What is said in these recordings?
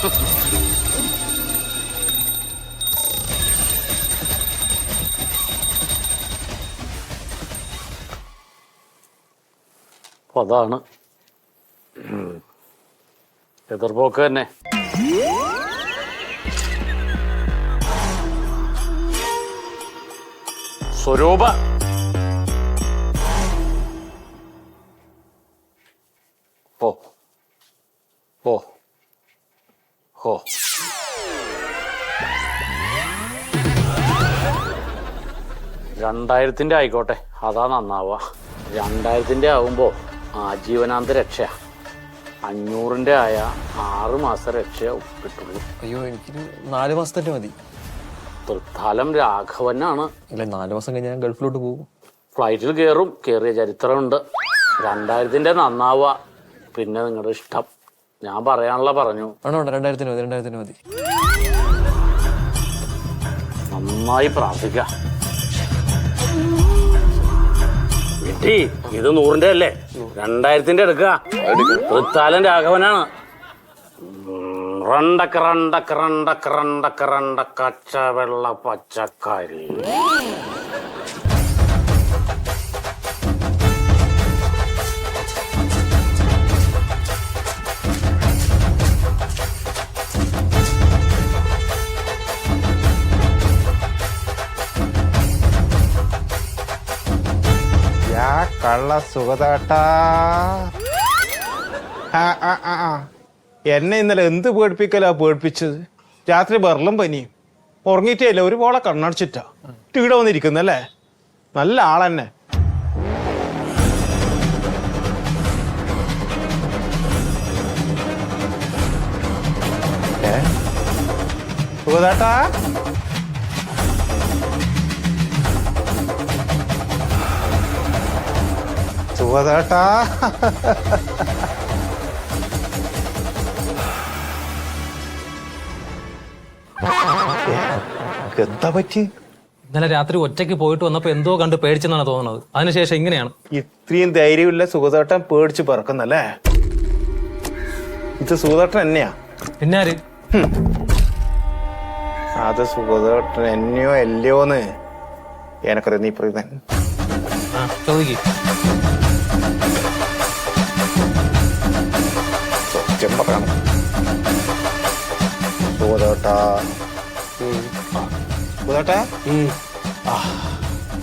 അപ്പൊ അതാണ്. എതിർപോക്ക് തന്നെ. സ്വരൂപ. ഓ ഓ ഓ രണ്ടായിരത്തിന്റെ ആയിക്കോട്ടെ അതാ നന്നാവുക. രണ്ടായിരത്തിന്റെ ആവുമ്പോ ആജീവനാന്ത രക്ഷ അഞ്ഞൂറിന്റെ ആയ ആറ് മാസം രക്ഷ കിട്ടുള്ളൂ അയ്യോ എനിക്ക് നാല് മാസത്തിന്റെ മതി. തൃത്താലം രാഘവനാണ്. ഇല്ല നാല് മാസം കഴിഞ്ഞ് ഞാൻ ഗൾഫിലോട്ട് പോകും. ഫ്ലൈറ്റിൽ കയറും കയറിയ ചരിത്രമുണ്ട്. രണ്ടായിരത്തിന്റെ നന്നാവുക. പിന്നെ നിങ്ങളുടെ ഇഷ്ടം. ഞാൻ പറയാനുള്ള പറഞ്ഞു. ആണോ രണ്ടായിരത്തിന് മതി രണ്ടായിരത്തിന് മതി. നന്നായി പ്രാർത്ഥിക്കി. ഇത് നൂറിന്റെ അല്ലേ? രണ്ടായിരത്തിന്റെ എടുക്കുക തൃത്താലൻ രാഘവനാണ്. റണ്ടക്ക റണ്ടക്ക റണ്ടക്ക റണ്ടക്ക റണ്ടക്ക വെള്ള പച്ചക്കറി. കള്ള സുഖതാട്ടാ ആ, ആ, ആ. എന്നെ ഇന്നലെ എന്ത് പേടിപ്പിക്കലാ പേടിപ്പിച്ചത്? രാത്രി ബെറലും പനിയും. ഉറങ്ങിയിട്ടേയില്ല ഒരു പോളെ കണ്ണടച്ചിട്ടാ. ഇവിടെ വന്നിരിക്കുന്നല്ലേ? നല്ല ആളെന്നെ. സുഖതാട്ടാ സുഖതാട്ടാ എന്താ പറ്റി? ഇന്നലെ രാത്രി ഒറ്റയ്ക്ക് പോയിട്ട് വന്നപ്പോ എന്തോ കണ്ട് പേടിച്ചെന്നാണ് തോന്നുന്നത്. അതിനുശേഷം ഇങ്ങനെയാണ്. ഇത്രയും ധൈര്യമില്ല സുഖതേട്ടൻ പേടിച്ച് പറക്കുന്നല്ലേ? ഇത് സുഖതേട്ടൻ എന്നെയാ? പിന്നാര് അത് സുഖതേട്ടൻ എന്നെയോ അല്ലയോന്ന്. എനക്കറിയാം നീ പറയുന്ന ചോദിക്ക്. സത്യം പറയണം.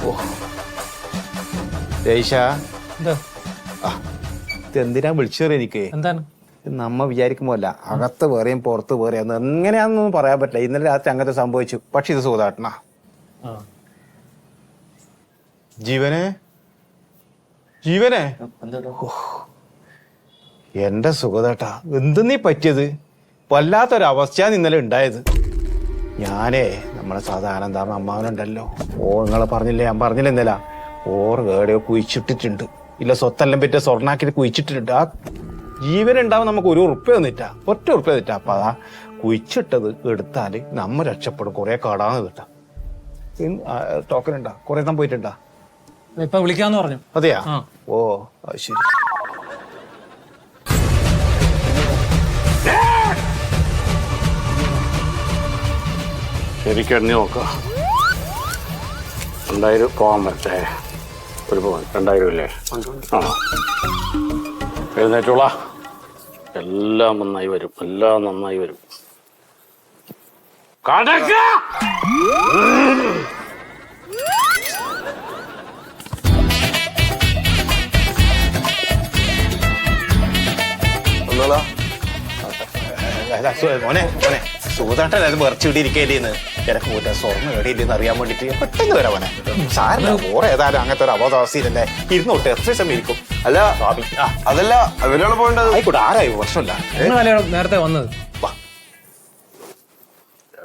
ഓ. രേഷ ഇതെന്തിനാ വിളിച്ചത് എനിക്ക്? എന്താണ്? നമ്മ വിചാരിക്കുമ്പോല്ല അകത്ത് വേറെയും പുറത്ത് വേറെയും എങ്ങനെയാണെന്നൊന്നും പറയാൻ പറ്റില്ല. ഇന്നലെ രാത്രി അങ്ങനത്തെ സംഭവിച്ചു. പക്ഷെ ഇത് സൂതാട്ടണ. ജീവനെ? ജീവനെ. എന്റെ സുഖതേട്ടാ എന്ത് നീ പറ്റിയത്? വല്ലാത്തൊരവസ്ഥയാണ് ഇന്നലെ ഉണ്ടായത്. ഞാനേ നമ്മളെ സാധാരണ എന്താ അമ്മാവനുണ്ടല്ലോ? ഓ നിങ്ങളെ പറഞ്ഞില്ലേ ഞാൻ പറഞ്ഞില്ല ഇന്നല? ഓർ എവിടെയോ കുഴിച്ചിട്ടിട്ടുണ്ട്. ഇല്ല സ്വത്തെല്ലാം പറ്റിയ സ്വർണാക്കിട്ട് കുഴിച്ചിട്ടിട്ടുണ്ട്. ആ ജീവൻ ഉണ്ടാവും നമുക്ക് ഒരു ഉറുപ്പ്യ തന്നിട്ട ഒറ്റ ഉറുപ്പ്യ തന്നിട്ട. അപ്പൊ അതാ കുഴിച്ചിട്ടത് എടുത്താൽ നമ്മ രക്ഷപ്പെടും. കുറെ കടാന്ന് കിട്ടാം. ടോക്കൺ ഉണ്ടാ? കുറെ എണ്ണം പോയിട്ടുണ്ടാ? ഇപ്പൊ വിളിക്കാന്ന് പറഞ്ഞു. അതെയാ ഓ ശരി. ശരിക്കും എണ്ണി രണ്ടായിരം പോകാൻ പറ്റേ. ഒരു പോകാൻ രണ്ടായിരം ഇല്ലേ? ആ എഴുന്നേറ്റോള. എല്ലാം നന്നായി വരും എല്ലാം നന്നായി വരും. കടക്ക! അല്ല, സു- മോനെ മോനെ സൂതാട്ടൻ അത് ഇരിക്കേണ്ടിന്ന് എനക്ക് കൂട്ട സ്വർണം എവിടെയില്ലെന്ന് അറിയാൻ വേണ്ടിട്ട് പെട്ടെന്ന് വരാം മോനെ. സാറിന് ഓറെ ഏതായാലും അങ്ങനത്തെ ഒരു അബോധാവസ്ഥയിലല്ലേ ഇരുന്നോട്ട് എത്ര സമയം ഇരിക്കും? അല്ല സ്വാമി. ആ അതല്ല പോകേണ്ടത്? ആയിക്കോട്ടെ ആരായി? പ്രശ്നമില്ല. നേരത്തെ വന്നത്.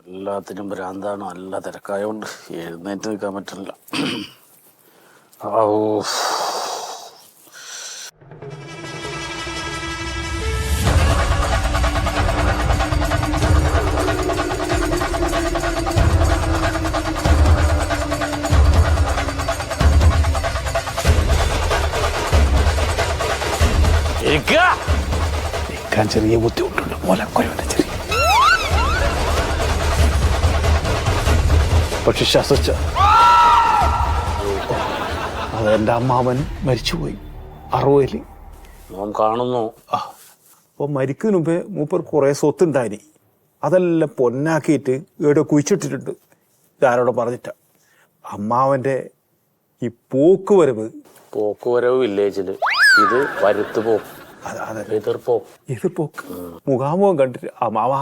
എല്ലാത്തിനും ഭ്രാന്താണ് നല്ല തിരക്കായോണ്ട് എഴുന്നേറ്റ് നിൽക്കാൻ പറ്റില്ല. ഔ. നടക്കാൻ ചെറിയ ബുദ്ധിമുട്ടുണ്ട്. മോനെ കൊല്ലം ചെറിയ. പക്ഷെ ശ്വസിച്ച. അത് എന്റെ അമ്മാവൻ മരിച്ചുപോയി. അറുപതിൽ കാണുന്നു. അപ്പൊ അപ്പോൾ മരിക്കുന്നതിന് മുമ്പേ മൂപ്പർ കുറേ സ്വത്തുണ്ടായിനി. അതെല്ലാം പൊന്നാക്കിയിട്ട് ഇവിടെ കുഴിച്ചിട്ടിട്ടുണ്ട്. ഇതാരോട് പറഞ്ഞിട്ട. അമ്മാവന്റെ ഈ പോക്കുവരവ് പോക്കുവരവ് വില്ലേജിൽ. ഇത് വരുത്തുപോക്കും. പോക്ക് എതിർപ്പോക്ക് അതെ എതിർപ്പോ ഇത് പോക്ക്. മുഖാമുഖം കണ്ടിട്ട് മാവാ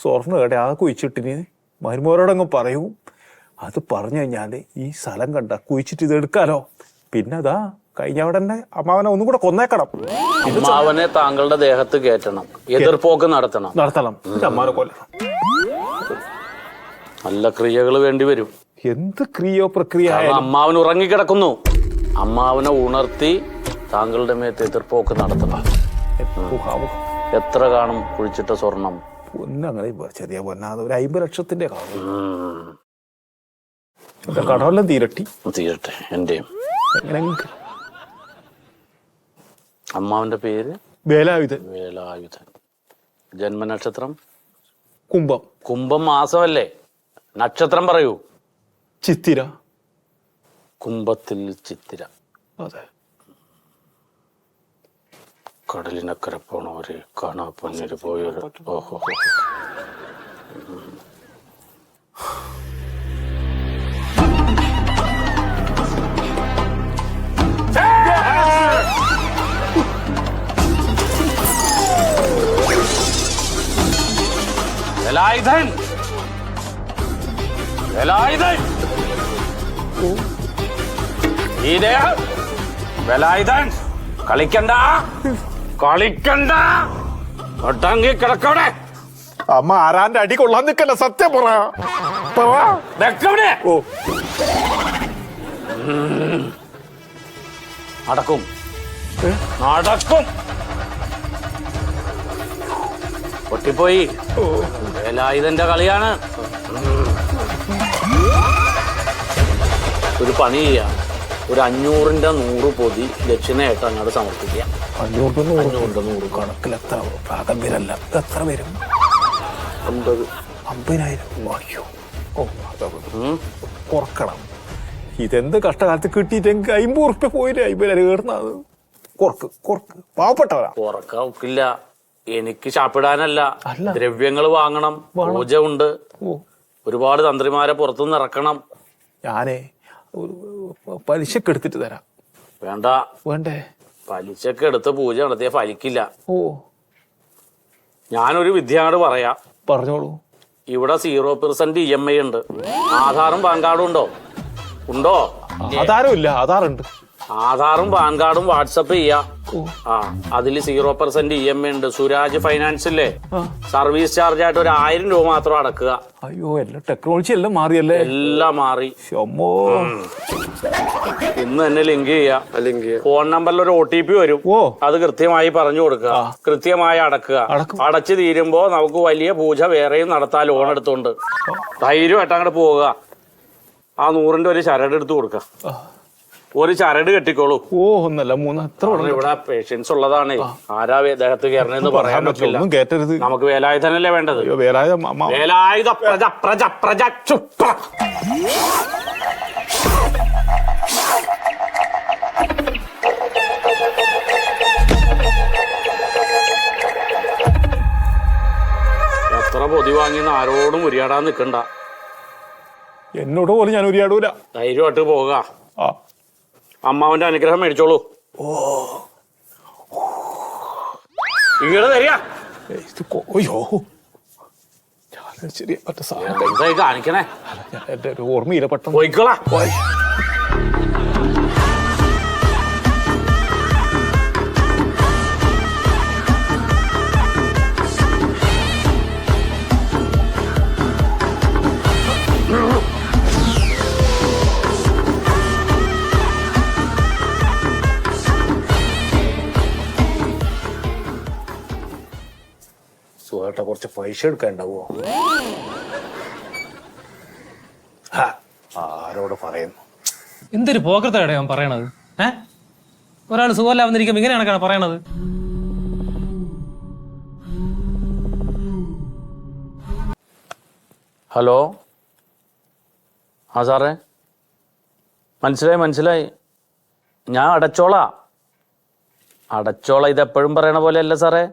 സ്വർണ കട ആ കുഴിച്ചിട്ടിന്. മരുമോരോടങ്ങ് പറയും. അത് പറഞ്ഞു കഴിഞ്ഞാൽ ഈ സ്ഥലം കണ്ട കുഴിച്ചിട്ട് ഇത് എടുക്കാലോ. പിന്നെ അതാ കഴിഞ്ഞ അവിടെ തന്നെ അമ്മാവനെ ഒന്നും കൂടെ കൊന്നേക്കണം. അമ്മാവനെ താങ്കളുടെ ദേഹത്ത് കയറ്റണം. എതിർപ്പോക്ക് നടത്തണം. നടത്തണം. അമ്മാവനെ കൊല്ലണം നല്ല ക്രിയകൾ വേണ്ടി വരും. എന്ത് ക്രിയോ പ്രക്രിയ അമ്മാവൻ ഉറങ്ങിക്കിടക്കുന്നു. അമ്മാവനെ ഉണർത്തി താങ്കളുടെ മേത്ത് എതിർപ്പൊക്കെ നടത്തണം. എത്ര കാണും കുഴിച്ചിട്ട സ്വർണം? പൊന്നങ്ങനെ ചെറിയ പൊന്നാതെ ഒരു അമ്പത് ലക്ഷത്തിന്റെ കാണും. കടമെല്ലാം തീരട്ടി. തീരട്ടെ എന്റെയും. അമ്മാവിന്റെ പേര്? വേലായുധൻ. വേലായുധൻ. ജന്മനക്ഷത്രം? കുംഭം. കുംഭം മാസമല്ലേ? നക്ഷത്രം പറയൂ. ചിത്തിര. കുംഭത്തിൽ ചിത്തിര. അതെ. കടലിനക്കര പോണവര് കാണാ പൊന്നിര് പോയൊരു ഓഹോ. വേലായുധൻ വേലായുധൻ ഈ ദേഹം വേലായുധൻ കളിക്കണ്ട! കളിക്കണ്ട. ഒട്ടങ്ങി കിടക്കവിടെ. അമ്മ ആരാന്റെ അടി കൊള്ളാൻ നിൽക്കല്ല സത്യം പറ. ഓ. നടക്കും. നടക്കും. പൊട്ടിപ്പോയി. വേലായുധന്റെ കളിയാണ്. ഒരു പണി ചെയ്യാം. ഒരു അഞ്ഞൂറിന്റെ നൂറ് പൊതി ദക്ഷിണയായിട്ട് അങ്ങോട്ട് സമർപ്പിക്കാം. അഞ്ഞൂറ് നൂറ്. അഞ്ഞൂറിന്റെ നൂറ് കണക്കിൽ എത്ര ഭാഗം വരല്ല എത്ര വരും? അമ്പത്. അമ്പതിനായിരം. അയ്യോ. ഓ അതൊക്കെ. കുറക്കണം. ഇതെന്ത് കഷ്ടകാലത്ത് കിട്ടിയിട്ട് അമ്പത് ഉറുപ്പ്യ പോയില്ലേ? അമ്പതിനായിരം കയറുന്നത് കുറക്ക് കുറക്ക്. പാവപ്പെട്ടവരാ. കുറക്കില്ല എനിക്ക് ചാപ്പിടാനല്ല. ദ്രവ്യങ്ങൾ വാങ്ങണം. പൂജ ഉണ്ട് ഒരുപാട് തന്ത്രിമാരെ പുറത്തുനിന്ന് ഇറക്കണം. ഞാനേ പലിശക്കെടുത്തിട്ട് തരാം. വേണ്ട. വേണ്ടേ? പലിശക്ക് എടുത്ത് പൂജ നടത്തിയ ഫലിക്കില്ല. ഓ. ഞാനൊരു വിദ്യയോട് പറയാ. പറഞ്ഞോളൂ. ഇവിടെ zero percent E M I ഉണ്ട്. ആധാറും പാൻ കാർഡും ഉണ്ടോ? ഉണ്ടോ? ആധാരം ഇല്ല ആധാറുണ്ട്. ആധാറും പാൻ കാർഡും വാട്സപ്പ് ചെയ്യാം. ആ അതിൽ zero percent E M I ഉണ്ട്. സുരാജ് ഫൈനാൻസ് ഇല്ലേ? സർവീസ് ചാർജ് ആയിട്ട് ഒരു ആയിരം രൂപ മാത്രം അടക്കുക. അയ്യോ എല്ലാം ടെക്നോളജി എല്ലാം മാറിയല്ലേ? എല്ലാം മാറി. ഇന്ന് തന്നെ ലിങ്ക് ചെയ്യാം. ഫോൺ നമ്പറിൽ ഒരു ഒ ടി പി വരും. ഓ. അത് കൃത്യമായി പറഞ്ഞു കൊടുക്കുക. കൃത്യമായി അടക്കുക. അടച്ചു തീരുമ്പോ നമുക്ക് വലിയ പൂജ വേറെയും നടത്താൻ ലോൺ എടുത്തോണ്ട്. ധൈര്യമായിട്ട് അങ്ങോട്ട് പോവുക. ആ നൂറിന്റെ ഒരു ശരട് എടുത്ത് കൊടുക്കുക. ഒരു ചരട് കെട്ടിക്കോളൂ. ഓ ഒന്നല്ല മൂന്ന്. എത്ര കാരണം ഇവിടെ പേഷ്യൻസ് ഉള്ളതാണ്. ആരാ ദേഹത്ത് കയറണെന്ന് പറയാൻ പറ്റില്ല. കേട്ടരുത് ഒന്നും നമുക്ക് വേലായുധനല്ലേ വേണ്ടത്? അയ്യോ വേലായ വേലായുധ പ്രജ പ്രജ പ്രജ ചുപ്ര എത്ര പൊതി വാങ്ങിന്ന് ആരോടും ഉരിയാടാൻ നിൽക്കണ്ട എന്നോട് പോലും ഞാൻ ഉരിയാടൂല. ധൈര്യമായിട്ട് പോവുക ആ അമ്മാവന്റെ അനുഗ്രഹം മേടിച്ചോളൂ. ഇങ്ങോട്ട് തരിക. ഇത് ശരി സാധനം. കാണിക്കണേ? എന്റെ ഒരു ഓർമ്മയില്ല പെട്ടെന്ന്. പോയിക്കളാ. കുറച്ച് പൈസ എടുക്കാനുണ്ടാവോ? ഹാ, ആരോട് പറയുന്നു? എന്തൊരു പോകൃതയുടെ അവൻ പറയണത്? ഏ? ഒരാൾ ഇങ്ങനെ ഇങ്ങനെയാണ് പറയണത്. ഹലോ? ആ സാറേ. മനസ്സിലായി മനസ്സിലായി. ഞാൻ അടച്ചോളാ. അടച്ചോള ഇതെപ്പോഴും പറയണ പോലെയല്ല സാറേ.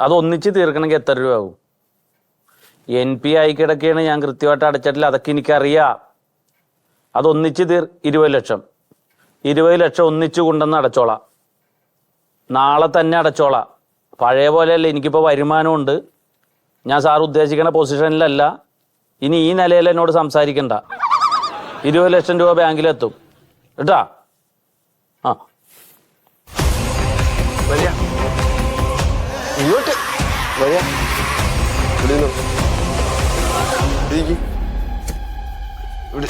അത് ഒന്നിച്ച് തീർക്കണമെങ്കിൽ എത്ര രൂപ ആവും എൻ പി ആയി കിടക്കുകയാണ് ഞാൻ കൃത്യമായിട്ട് അടച്ചിട്ടില്ല. അതൊക്കെ എനിക്കറിയാം. അതൊന്നിച്ച് തീർ ഇരുപത് ലക്ഷം. ഇരുപത് ലക്ഷം ഒന്നിച്ച് കൊണ്ടുവന്ന് അടച്ചോളാം. നാളെ തന്നെ അടച്ചോളാം. പഴയ പോലെയല്ല എനിക്കിപ്പോൾ വരുമാനമുണ്ട്. ഞാൻ സാർ ഉദ്ദേശിക്കുന്ന പൊസിഷനിലല്ല. ഇനി ഈ നിലയിൽ എന്നോട് സംസാരിക്കണ്ട. ഇരുപത് ലക്ഷം രൂപ ബാങ്കിലെത്തും. കേട്ടാ? ആ. വരിക. വരിക ഇവിടെ ഇരുന്നോ. ഇരിക്ക്. ഇവിടെ.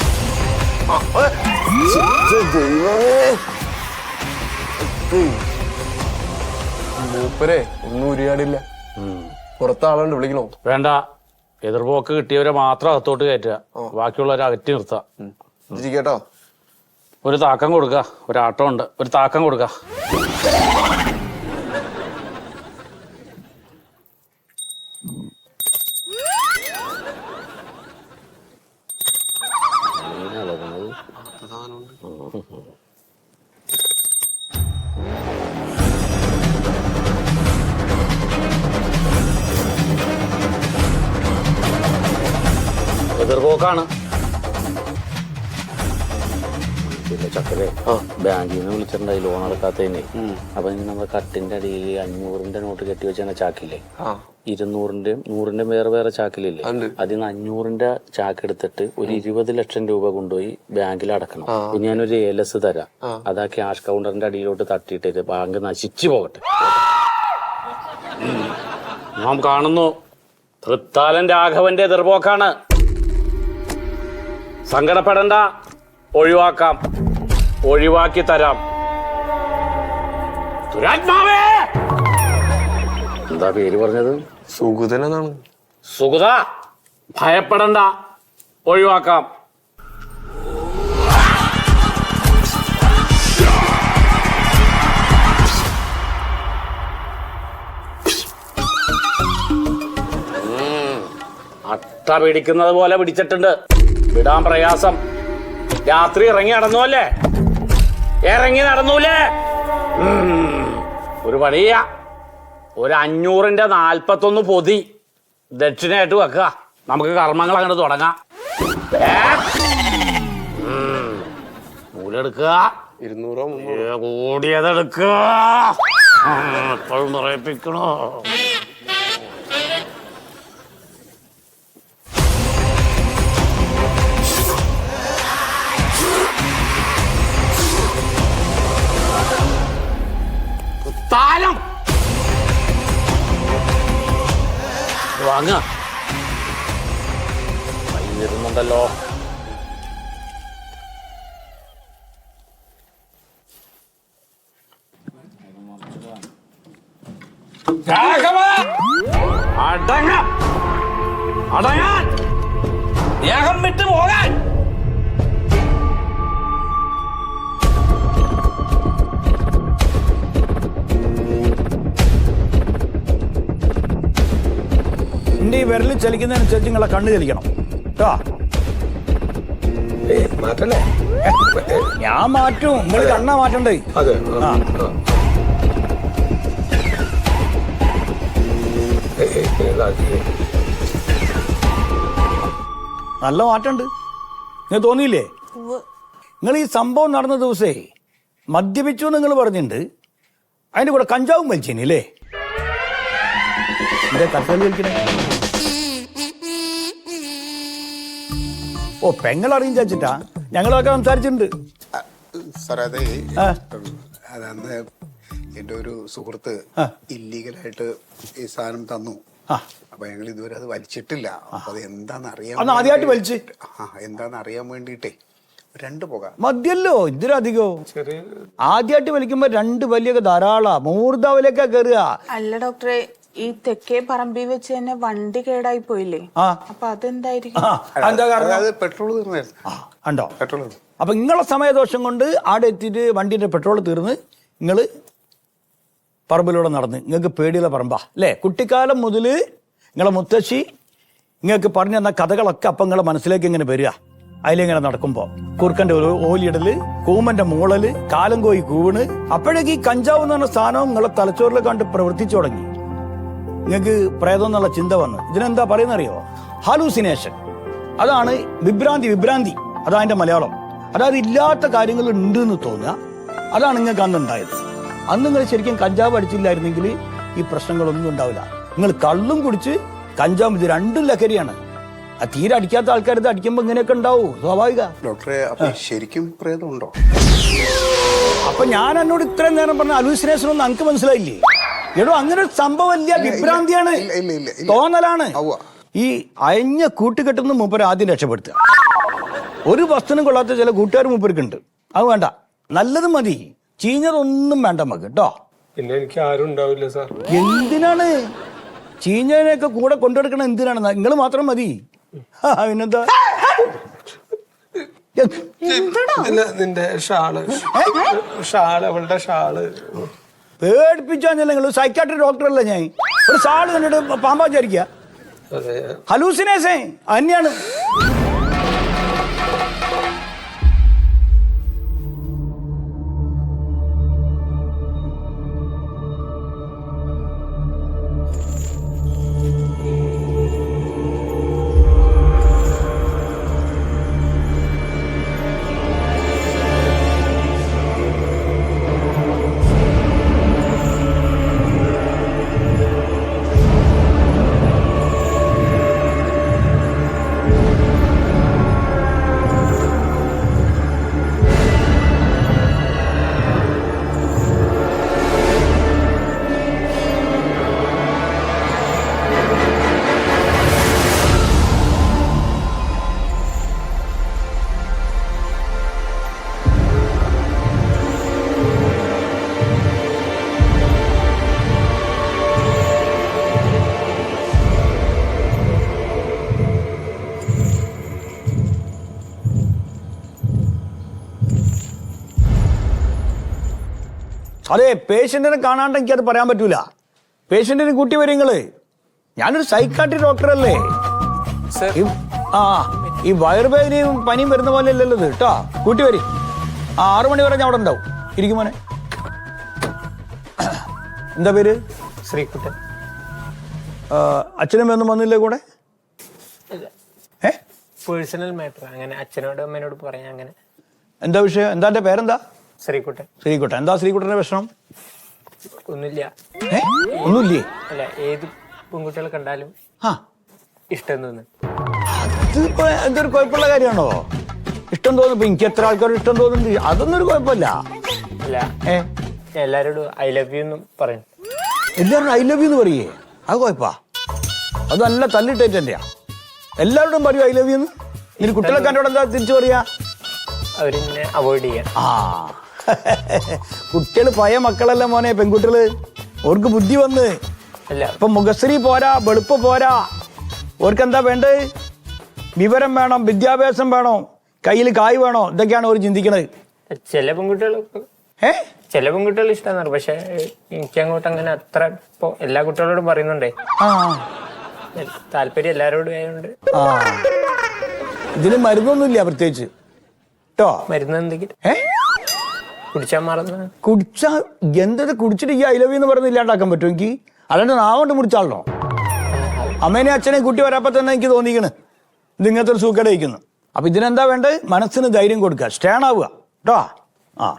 മൂപ്പരെ ഒന്നും ഉരിയാടില്ല. പുറത്ത് ആളുണ്ട് വിളിക്കണോ? വേണ്ട. എതിർപോക്ക് കിട്ടിയവരെ മാത്രം അകത്തോട്ട് കയറ്റുക. ബാക്കിയുള്ളവരെ അകറ്റി നിർത്തുക. കേട്ടോ ഒരു താക്കം കൊടുക്ക. ഒരു ആട്ടം ഉണ്ട്. ഒരു താക്കം കൊടുക്കുക എതിർപോക്കാണ് പിന്നെ ചക്കരെ ബാങ്കിൽ നിന്ന് വിളിച്ചിട്ടുണ്ടായി ലോൺ അടക്കാത്തതിന് അപ്പൊ ഇനി നമ്മുടെ കട്ടിന്റെ അടിയിൽ അഞ്ഞൂറിന്റെ നോട്ട് കെട്ടി വെച്ചാൽ ചാക്കില്ലേ? ഇരുന്നൂറിന്റെയും നൂറിന്റെയും വേറെ വേറെ ചാക്കിലില്ലേ. അതിൽ നിന്ന് അഞ്ഞൂറിന്റെ ചാക്ക് എടുത്തിട്ട് ഒരു ഇരുപത് ലക്ഷം രൂപ കൊണ്ടുപോയി ബാങ്കിൽ അടക്കണം. ഇനി ഞാനൊരു ഏലസ് തരാം. അത് ആ ക്യാഷ് കൗണ്ടറിന്റെ അടിയിലോട്ട് തട്ടിയിട്ട് ബാങ്ക് നശിച്ചു പോകട്ടെ. നാം കാണുന്നു തൃത്താലൻ രാഘവന്റെ എതിർപോക്കാണ്. സങ്കടപ്പെടണ്ട. ഒഴിവാക്കാം. ഒഴിവാക്കി തരാം. ദുരാത്മാവേ എന്താ പേര് പറഞ്ഞത്? സുഗുതൻ എന്നാണ് സുഗുത ഭയപ്പെടണ്ട. ഒഴിവാക്കാം. അട്ട പിടിക്കുന്നത് പോലെ പിടിച്ചിട്ടുണ്ട്. വിടാൻ പ്രയാസം. രാത്രി ഇറങ്ങി നടന്നുവല്ലേ ഇറങ്ങി നടന്നൂലേ? ഒരു പണിയ ഒരു അഞ്ഞൂറിന്റെ നാൽപ്പത്തൊന്ന് പൊതി ദക്ഷിണയായിട്ട് വെക്കുക. നമുക്ക് കർമ്മങ്ങൾ അങ്ങോട്ട് തുടങ്ങാം. നൂലെടുക്കുക. ഇരുന്നൂറോ കൂടിയതെടുക്കുക. ഉം, എപ്പോഴും പറയിപ്പിക്കണോ താലം. വാങ്ങ. വരുന്നുണ്ടല്ലോ രാഘവ! അടങ്ങ. അടങ്ങാൻ. ദേഹം വിട്ട് പോകാൻ. എന്റെ ഈ വിരൽ ചലിക്കുന്നതിനനുസരിച്ച് നിങ്ങളെ കണ്ണ് ചലിക്കണം. കേട്ടോ മാറ്റല്ലേ? ഞാൻ മാറ്റും. നിങ്ങൾ കണ്ണാ മാറ്റണ്ടേ? അതെ. ആ. നല്ല മാറ്റമുണ്ട്. നിങ്ങൾ തോന്നിയില്ലേ? നിങ്ങൾ ഈ സംഭവം നടന്ന ദിവസേ മദ്യപിച്ചു നിങ്ങൾ പറഞ്ഞിട്ടുണ്ട്. അതിന്റെ കൂടെ കഞ്ചാവും വലിച്ചേനില്ലേ എന്താ കളിക്കണേ ഓ പെങ്ങൾ അറിയിച്ചാ ഞങ്ങളൊക്കെ സംസാരിച്ചിട്ടുണ്ട്. സാറേ അതെ. ആ. അതന്ന് എന്റെ ഒരു സുഹൃത്ത്. ഇല്ലീഗലായിട്ട് ഈ സാധനം തന്നു. അപ്പൊ ഞങ്ങൾ ഇതുവരെ അത് വലിച്ചിട്ടില്ല. അപ്പൊ അത് എന്താന്ന് അറിയാൻ ആദ്യമായിട്ട് വലിച്ച്? ആ എന്താന്ന് അറിയാൻ വേണ്ടിയിട്ടേ രണ്ട് പുക. മതിയല്ലോ ഇതിലധികോ ആദ്യമായിട്ട് വലിക്കുമ്പോ രണ്ട് വലിയൊക്കെ ധാരാളാ. മൂർധാവിലേക്കാ കയറുക അല്ല ഡോക്ടറെ ഈ തെക്കേ പറമ്പിൽ വെച്ച് തന്നെ വണ്ടി കേടായി പോയില്ലേ? ആ. അപ്പൊ അതെന്തായിരിക്കും? ആ, എന്താ കാരണം? പെട്രോൾ തീർന്നായിരുന്നു ആ, ഉണ്ടോ പെട്രോൾ തീർന്നു. അപ്പൊ നിങ്ങളെ സമയദോഷം കൊണ്ട് ആടെ എത്തിയിട്ട് വണ്ടിന്റെ പെട്രോൾ തീർന്ന് നിങ്ങൾ പറമ്പിലൂടെ നടന്ന്. നിങ്ങൾക്ക് പേടിയുള്ള പറമ്പാ. അല്ലേ? കുട്ടിക്കാലം മുതൽ നിങ്ങളെ മുത്തശ്ശി നിങ്ങൾക്ക് പറഞ്ഞു തന്ന കഥകളൊക്കെ അപ്പം നിങ്ങളെ മനസ്സിലേക്ക് ഇങ്ങനെ വരിക. അതിലിങ്ങനെ നടക്കുമ്പോൾ കുറുക്കന്റെ ഒരു ഓലിയിടൽ കൂമന്റെ മൂളൽ കാലം കോയി കൂണ് അപ്പോഴേക്ക് ഈ കഞ്ചാവ് എന്ന് പറഞ്ഞ സാധനം നിങ്ങളെ തലച്ചോറിൽ കണ്ട് പ്രവർത്തിച്ചു തുടങ്ങി. നിങ്ങൾക്ക് പ്രേതം എന്നുള്ള ചിന്ത വന്ന്. ഇതിനെന്താ പറയുന്നറിയോ? ഹാലൂസിനേഷൻ അതാണ് വിഭ്രാന്തി വിഭ്രാന്തി. അതാ അതിന്റെ മലയാളം. അതായത് ഇല്ലാത്ത കാര്യങ്ങൾ ഉണ്ട് എന്ന് തോന്നുക. അതാണ് നിങ്ങൾക്ക് അന്ന് ഉണ്ടായത് അന്ന് നിങ്ങൾ ശരിക്കും കഞ്ചാവ് അടിച്ചില്ലായിരുന്നെങ്കിൽ ഈ പ്രശ്നങ്ങളൊന്നും ഉണ്ടാവില്ല. നിങ്ങൾ കള്ളും കുടിച്ച് കഞ്ചാവ് ഇത് രണ്ടും ലഹരിയാണ്. ആ തീരെ അടിക്കാത്ത ആൾക്കാർ ഇത് അടിക്കുമ്പോൾ ഇങ്ങനെയൊക്കെ ഉണ്ടാവും. സ്വാഭാവിക. ഡോക്ടറെ അപ്പൊ ശരിക്കും പ്രേതമുണ്ടോ? അപ്പൊ ഞാൻ എന്നോട് ഇത്രയും നേരം പറഞ്ഞ അലൂസിനേഷൻ ഒന്നും അനക്ക് മനസ്സിലായില്ലേ? എടോ അങ്ങനെ ഒരു സംഭവമില്ല വിഭ്രാന്തിയാണ്. ഇല്ല, ഇല്ല, ഇല്ല, ഇല്ല. തോന്നലാണ്. ഈ അയഞ്ഞ കൂട്ടുകെട്ടുന്ന മൂപ്പര് ആദ്യം രക്ഷപ്പെടുത്തുക. ഒരു വസ്തുനും കൊള്ളാത്ത ചില കൂട്ടുകാർ മൂപ്പർക്കുണ്ട്. അത് വേണ്ട. നല്ലത് മതി. ചീഞ്ഞതൊന്നും വേണ്ട നമുക്ക് കേട്ടോ. പിന്നെ എനിക്ക് ആരും ഉണ്ടാവില്ല സാർ. എന്തിനാണ്? ചീഞ്ഞതിനെയൊക്കെ കൂടെ കൊണ്ടെടുക്കണം എന്തിനാണ്? നിങ്ങൾ മാത്രം മതി. ആ, പിന്നെന്താ? നിന്റെ ഷാൾ. ഷാൾ അവളുടെ ഷാൾ. പേടിപ്പിച്ചാൽ നിങ്ങൾ. സൈക്കാട്രി ഡോക്ടറല്ല ഞാൻ. ഒരു സാൾ കണ്ടിട്ട് പാമ്പാ വിചാരിക്കുക. ഹലൂസിനേസേ തന്നെയാണ് അതെ പേഷ്യന്റിനെ കാണാണ്ട് എനിക്ക് അത് പറയാൻ പറ്റൂല. പേഷ്യന്റിന് കൂട്ടി വരും നിങ്ങൾ. ഞാനൊരു സൈക്കാട്രി ഡോക്ടറല്ലേ അല്ലേ? ആ ഈ വയറുവേദനയും പനിയും വരുന്ന പോലെ അല്ലല്ലോ ഇത് കേട്ടോ കൂട്ടി വരും. ആ ആറു മണി വരെ ഞാൻ അവിടെ ഉണ്ടാവും. ഇരിക്കും മോനെ. എന്താ പേര്? ശ്രീകുട്ടൻ. അച്ഛനും ഒന്നും വന്നില്ലേ കൂടെ? പേഴ്സണൽ മാറ്റർ അങ്ങനെ അച്ഛനോടും അമ്മേനോട് പറയാം അങ്ങനെ. എന്താ വിഷയം? എന്താ പേരെന്താ? ശ്രീകുട്ടൻ. ശ്രീകുട്ടൻ. എന്താ ശ്രീകുട്ടന്റെ വിഷമം? ഒന്നുമില്ല. ഏ? ഒന്നുമില്ലേ? അല്ല ഏത് പെൺകുട്ടികളെ കണ്ടാലും ആ. ഇഷ്ടം തോന്നുന്നു. എന്തൊരു കുഴപ്പമുള്ള കാര്യമാണോ? ഇഷ്ടം തോന്നുന്നു. ഇപ്പൊ എനിക്ക് എത്ര ആൾക്കാർ ഇഷ്ടം തോന്നുന്നുണ്ട്. അതൊന്നും ഒരു കുഴപ്പമില്ല. അല്ല ഏ? എല്ലാരോടും ഐ ലവ് യു എന്നും പറയും എല്ലാവരും ഐ ലവ് യു എന്ന് പറയേ? അത് കുഴപ്പാ. അത് നല്ല തല്ലിട്ടേറ്റന്റെയാ എല്ലാവരോടും പറയൂ ഐ ലവ് യു എന്ന്. ഇനി കുട്ടികളെ കണ്ടോടെ എന്താ തിരിച്ചു പറയാ? അവരിങ്ങനെ അവോയ്ഡ് ചെയ്യാം. ആ. കുട്ടികൾ പഴയ മക്കളല്ല മോനെ പെൺകുട്ടികൾ? ഓർക്ക് ബുദ്ധി വന്ന്. അല്ല. ഇപ്പൊ മുഖശ്രീ പോരാ വെളുപ്പ് പോരാ. ഓർക്ക് എന്താ വേണ്ടത്? വിവരം വേണം വിദ്യാഭ്യാസം വേണോ കയ്യിൽ കായ് വേണോ? ഇതൊക്കെയാണ് അവർ ചിന്തിക്കണത്. ചില പെൺകുട്ടികൾ ഏ? ചില പെൺകുട്ടികൾ ഇഷ്ടമാണ് പക്ഷെ എനിക്ക് അങ്ങോട്ട് അങ്ങനെ അത്ര ഇപ്പൊ എല്ലാ കുട്ടികളോടും പറയുന്നുണ്ടേ. ആ താല്പര്യം എല്ലാരോടും ആയതുകൊണ്ട് ആ. ഇതിന് മരുന്നൊന്നുമില്ല പ്രത്യേകിച്ച്. കേട്ടോ മരുന്ന് എന്തെങ്കിലും ഏ? കുടിച്ചാൽ മാറുന്ന. കുടിച്ച എന്തത് കുടിച്ചിട്ട് ഈ ഐലവി എന്ന് പറയുന്നത് ഇല്ലാണ്ടാക്കാൻ പറ്റും എനിക്ക്? അല്ലാണ്ട് നാവണ്ട് മുടിച്ചാളോ അമ്മേനെ അച്ഛനെ കുട്ടി വരാപ്പോ തന്നെ എനിക്ക് തോന്നിക്കണ്. ഇത് ഇങ്ങനത്തെ ഒരു സൂക്കേട് വയ്ക്കുന്നു അപ്പൊ ഇതിനെന്താ വേണ്ടത്? മനസ്സിന് ധൈര്യം കൊടുക്കുക. സ്റ്റേൺ ആവുക. കേട്ടോ? ആ.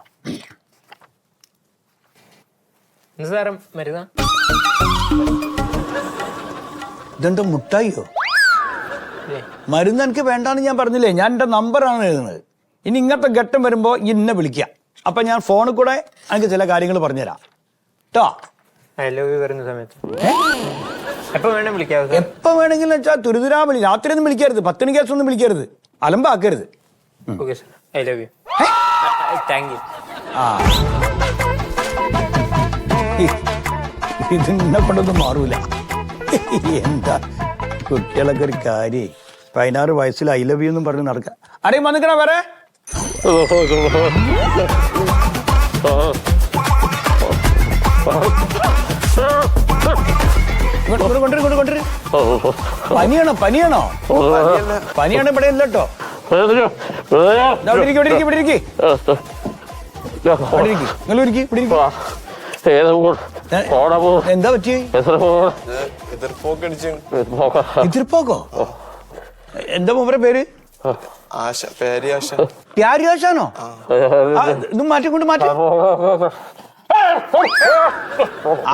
ഇതെന്താ മുട്ടായിയോ? മരുന്ന് എനിക്ക് വേണ്ടാന്ന് ഞാൻ പറഞ്ഞില്ലേ? ഞാൻ എന്റെ നമ്പറാണ് എഴുതുന്നത്. ഇനി ഇങ്ങനത്തെ ഘട്ടം വരുമ്പോൾ ഇന്നെ വിളിക്കുക അപ്പൊ ഞാൻ ഫോണിൽ കൂടെ എനിക്ക് ചില കാര്യങ്ങൾ പറഞ്ഞുതരാം. കേട്ടോ ലവ് യു വരുന്ന സമയത്ത്. എപ്പോ വേണേ വിളിക്കാവോ സാർ എപ്പോ വേണമെങ്കിലും വെച്ചാൽ തുരുതുരാ വിളി. രാത്രി ഒന്നും വിളിക്കരുത്. പത്തിന് കേസ് ഒന്നും വിളിക്കരുത്. അലമ്പാക്കരുത്. Okay sir I love you thank you ആ. ഇതിനെ കൊണ്ടൊന്നും മാറൂല. എന്താ? കുട്ടികളൊക്കെ ഒരു കാര്യേ. പതിനാറ് വയസ്സിൽ ഐ ലവ് യു എന്നും പറഞ്ഞ് നടക്ക. ആരെയും വന്നിക്കണ വരെ കൊണ്ടുവരും പനിയാണോ പനിയാണോ? പനിയാണ് ഇവിടെ ഇല്ല കേട്ടോ ദാ ഇവിടെ ഇരിക്ക്, ഇവിടെ ഇരിക്ക്, ഇവിടെ ഇരിക്ക്. ഇവിടെ ഇരിക്ക്. നിങ്ങൾ ഇരിക്ക്, ഇവിടെ ഇരിക്ക്. ഏ, എന്താ പറ്റി എതിർപ്പോക്കോ എന്താ മൂപ്പരെ പേര്? ആശ പേര് ആശ. പ്യാരിയാശാനോ ആ, മാറ്റി കൊണ്ട് മാറ്റി.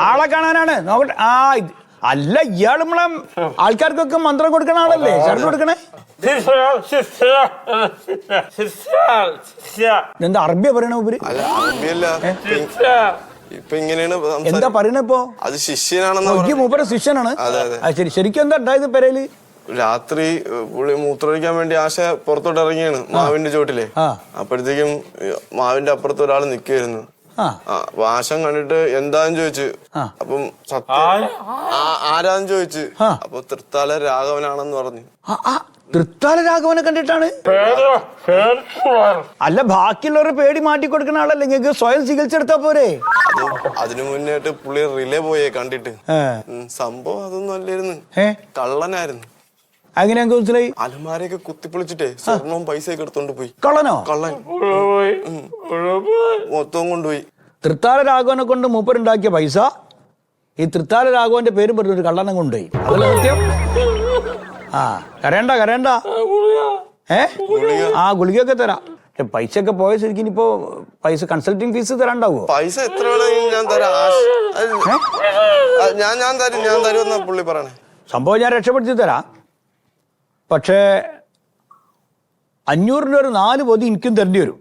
ആളെ കാണാനാണ്. നോക്കട്ടെ. ആ ഇത് അല്ല ഇയാൾ നമ്മളെ ആൾക്കാർക്കൊക്കെ മന്ത്രം കൊടുക്കണ ആളല്ലേ? ശരണം കൊടുക്കണേ? എന്താ അറബിയ പറയണ ഉപരി? അല്ല അറബിയല്ല. ഇപ്പൊ ഇങ്ങനെയാണ് സംസാരം. എന്താ പറയണ ഇപ്പോ? അത് ശിഷ്യനാണെന്ന് മൂപ്പര ശിഷ്യനാണ്. ശരി ശരിക്കും എന്താ ഉണ്ടായത് പെരയിൽ രാത്രി പുള്ളി മൂത്രമൊഴിക്കാൻ വേണ്ടി ആശ പുറത്തോട്ട് ഇറങ്ങിയാണ് മാവിന്റെ ചോട്ടിലെ. അപ്പോഴത്തേക്കും മാവിന്റെ അപ്പുറത്ത് ഒരാൾ നിൽക്കുകയായിരുന്നു ആ. അപ്പൊ ആശം കണ്ടിട്ട് എന്താന്ന് ചോദിച്ചു അപ്പം സത്യം ആ- ആരാന്ന് ചോദിച്ചു. അപ്പൊ തൃത്താല രാഘവനാണെന്ന് പറഞ്ഞു. തൃത്താല രാഘവനെ കണ്ടിട്ടാണ്? അല്ല ബാക്കിയുള്ളവരെ പേടി മാറ്റി കൊടുക്കുന്ന ആളല്ലേ നിങ്ങൾക്ക് സ്വയം ചികിത്സെടുത്താ പോരെ? അതിനു മുന്നേട്ട് പുള്ളി റിലേ പോയേ കണ്ടിട്ട്. സംഭവം അതൊന്നും അല്ലായിരുന്നു. കള്ളനായിരുന്നു. അങ്ങനെ ഞങ്ങൾക്ക് മനസ്സിലായി അലമാരയൊക്കെ കുത്തിപ്പൊളിച്ചിട്ടേ സ്വർണവും പൈസയൊക്കെ എടുത്തോണ്ട് പോയി. കള്ളനോ? കള്ളൻ. മൊത്തവും കൊണ്ടുപോയി. തൃത്താല രാഘവനെ കൊണ്ട് മൂപ്പരുണ്ടാക്കിയ പൈസ ഈ തൃത്താല രാഘവന്റെ പേരും പറഞ്ഞൊരു കള്ളനം കൊണ്ടുപോയി. അതല്ല സത്യം? ആ കരയണ്ട കരയണ്ട. ഏ? ആ ഗുളികയൊക്കെ തരാം. പക്ഷെ പൈസ ഒക്കെ പോയ ശരിക്കും ഇനിയിപ്പോ പൈസ കൺസൾട്ടിങ് ഫീസ് തരാണ്ടാവോ? പൈസ എത്ര വേണമെങ്കിലും ഞാൻ തരാം. ഞാൻ ഞാൻ തരും ഞാൻ തരുമെന്നാ പുള്ളി പറയണേ. സംഭവം ഞാൻ രക്ഷപ്പെടുത്തി തരാം. പക്ഷേ അഞ്ഞൂറിന്റെ ഒരു നാല് പൊതി എനിക്കും തരേണ്ടി വരും.